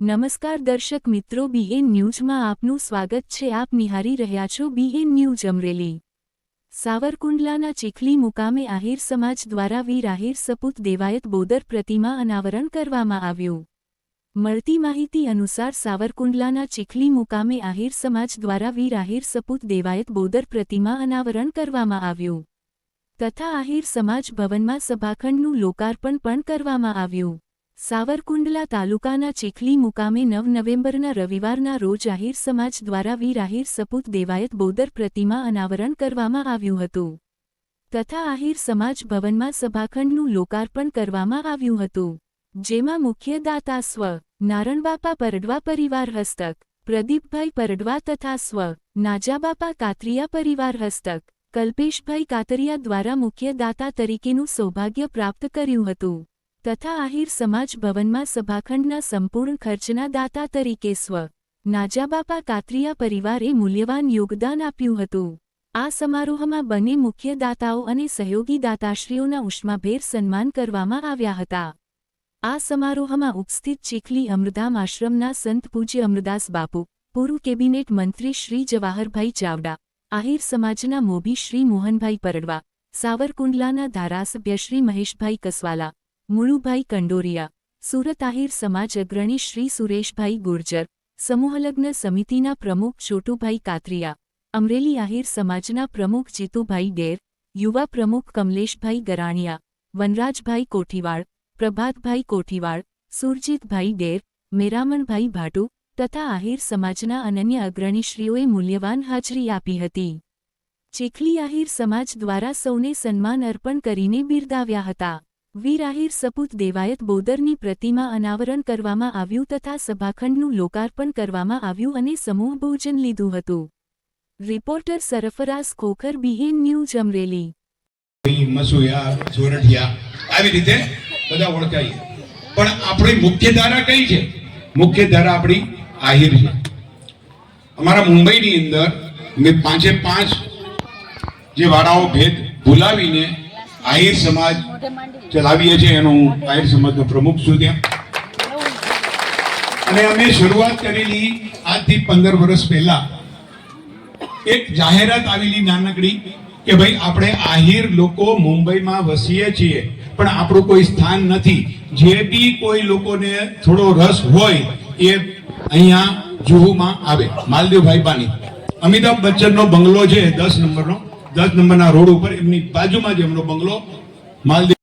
નમસ્કાર દર્શક મિત્રો બીએન ન્યૂઝમાં આપનું સ્વાગત છે. આપ નિહારી રહ્યા છો બીએન ન્યૂઝ અમરેલી. સાવરકુંડલાના ચીખલી મુકામે આહિર સમાજ દ્વારા વીર આહિર સપૂત દેવાયત બોદર પ્રતિમા અનાવરણ કરવામાં આવ્યું. મળતી માહિતી અનુસાર સાવરકુંડલાના ચીખલી મુકામે આહિર સમાજ દ્વારા વીર આહિર સપૂત દેવાયત બોદર પ્રતિમા અનાવરણ કરવામાં આવ્યું. તથા આહિર સમાજ ભવનમાં સભાખંડનું લોકાર્પણ પણ કરવામાં આવ્યું. સાવરકુંડલા તાલુકાના ચીખલી મુકામે નવ નવેમ્બરના રવિવારના રોજ આહિર સમાજ દ્વારા વીર આહિર સપૂત દેવાયત બોદર પ્રતિમા અનાવરણ કરવામાં આવ્યું હતું. તથા આહિર સમાજ ભવનમાં સભાખંડનું લોકાર્પણ કરવામાં આવ્યું હતું. જેમાં મુખ્ય દાતા સ્વ, નારણબાપા પરડવા પરિવાર હસ્તક, પ્રદીપભાઈ પરડવા તથા સ્વ, નાજાબાપા કાતરિયા પરિવાર હસ્તક, કલ્પેશભાઈ કાતરિયા દ્વારા મુખ્ય દાતા તરીકેનું સૌભાગ્ય પ્રાપ્ત કર્યું હતું. તથા આહિર સમાજ ભવનમાં સભાખંડના સંપૂર્ણ ખર્ચના દાતા તરીકે સ્વ. નાજાબાપા કાત્રિયા પરિવારે મૂલ્યવાન યોગદાન આપ્યું હતું. આ સમારોહમાં બંને મુખ્ય દાતાઓ અને સહયોગી દાતાશ્રીઓના ઉષ્માભેર સન્માન કરવામાં આવ્યા હતા. આ સમારોહમાં ઉપસ્થિત ચીખલી અમૃધામ આશ્રમના સંત પૂજ્ય અમૃદાસ બાપુ, પૂર્વ કેબિનેટ મંત્રી શ્રી જવાહરભાઈ ચાવડા, આહિર સમાજના મોભી શ્રી મોહનભાઈ પરડવા, સાવરકુંડલાના ધારાસભ્ય શ્રી મહેશભાઈ કસવાલા મુળુભાઈ કંડોરિયા, સુરત આહિર સમાજ અગ્રણી શ્રી સુરેશભાઈ ગુર્જર, સમૂહલગ્ન સમિતિના પ્રમુખ છોટુભાઈ કાતરિયા, અમરેલી આહિર સમાજના પ્રમુખ જીતુભાઈ ડેર યુવા પ્રમુખ કમલેશભાઈ ગરાણિયા, વનરાજભાઈ કોઠીવાડ પ્રભાતભાઈ કોઠીવાડ સુરજીતભાઈ ડેર મેરામણભાઈ ભાટુ તથા આહિર સમાજના અનન્ય અગ્રણીશ્રીઓએ મૂલ્યવાન હાજરી આપી હતી. ચીખલી આહિર સમાજ દ્વારા સૌને સન્માન અર્પણ કરીને બિરદાવ્યા હતા. વીર આહિર સપૂત દેવાયત બોદરની પ્રતિમા અનાવરણ કરવામાં આવ્યું તથા સભાખંડનું લોકાર્પણ કરવામાં આવ્યું અને સમૂહ ભોજન લીધું હતું. Reporter Sarfaraz Khokhar, BN news, Amreli. આવી રીતે બધા ઓળખાય પણ આપણી મુખ્ય ધારા કઈ છે? મુખ્ય ધારા આપણી આહિર છે. અમારા મુંબઈની અંદર મેં પાંચે પાંચ જે વાળાઓ ભેદ ભૂલાવીને આહિર સમાજ ચલાવીએ છીએ, એનો આહિર સમાજનો પ્રમુખ છું ત્યાં. અને અમે શરૂઆત કરેલી આજથી પંદર વર્ષ પહેલા એક જાહેરાત આવેલી નાનકડી કે ભાઈ, આપણે આહિર લોકો મુંબઈમાં વસીએ છીએ, પણ આપણું કોઈ સ્થાન નથી. જે બી કોઈ લોકોને થોડો રસ હોય એ અહીંયા જુહુમાં આવે. માલદેવભાઈ પાની અમિતાભ બચ્ચનનો બંગલો છે દસ નંબરનો. દસ નંબરના રોડ ઉપર એમની બાજુમાં જ એમનો બંગલો માલદેવ